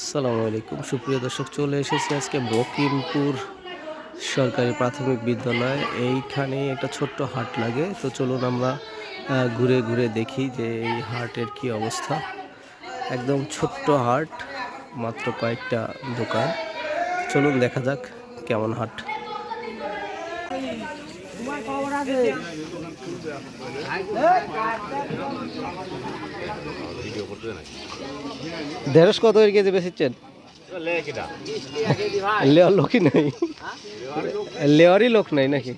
আসসালামু আলাইকুম। সুপ্রিয় দর্শক, চলে এসেছি আজকে বকিমপুর সরকারি প্রাথমিক বিদ্যালয়। এইখানে একটা ছোট্ট হাট লাগে। তো চলুন আমরা ঘুরে ঘুরে দেখি যে এই হাটের কি অবস্থা। একদম ছোট্ট হাট, মাত্র কয়েকটা দোকান। চলুন দেখা যাক কেমন হাট। দেড়শ কত করে কেজি বেচেছেন লেওয়ার লোকই নেই। লেওয়ারই লোক নাই নাকি?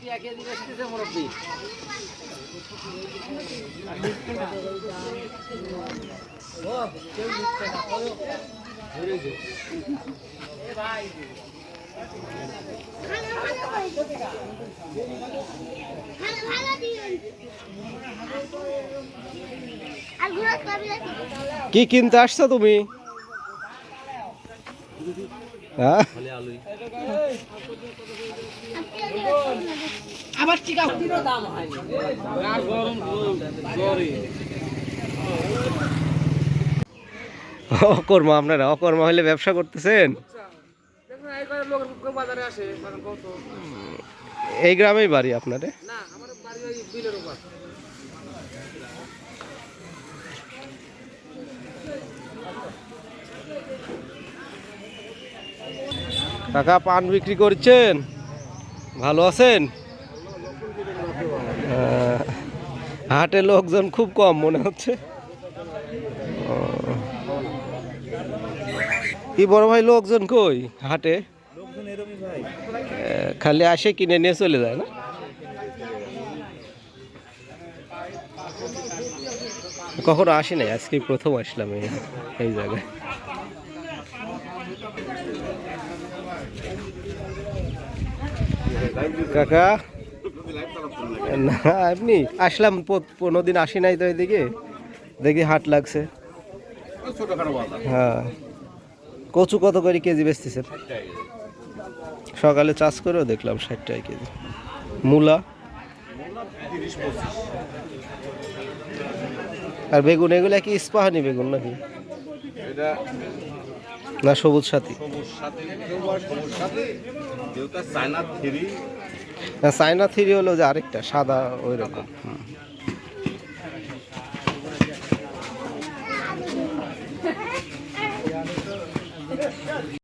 আর ঘুরে কবি কি কিনতে আসছো তুমি? হ্যাঁ? আবার দাম হয় অকর্মা আপনারা অকর্মা হলে ব্যবসা করতেছেন? এই গ্রামেই বাড়ি আপনাদের না আমার বাড়ি ওই বিলের উপর কাকা পান বিক্রি করছেন? ভালো আছেন? হাটে লোকজন খুব কম মনে হচ্ছে। কি বড় ভাই লোকজন কই হাটে? খালি আসে কিনে নিয়ে চলে যায় না? কখনো আসি নাই? আজকে প্রথম আসলাম এই এই জায়গায়। কাকা? না আপনি আসলাম পনেরো দিন আসি নাই তো এদিকে। দেখি হাট লাগছে। হ্যাঁ। কচু কত করে কেজি বেচতেছে সকালে চাষ করেও দেখলাম ষাট টাকা কেজি। মূলা? আর বেগুন এগুলো কি স্পাহানি বেগুন নাকি? না সবুজ সাথী? সবুজ সাথে সবুজ সাথে যেটা চায়না থ্রি। না সাইনা থ্রি হলো যে আরেকটা সাদা ওই রকম।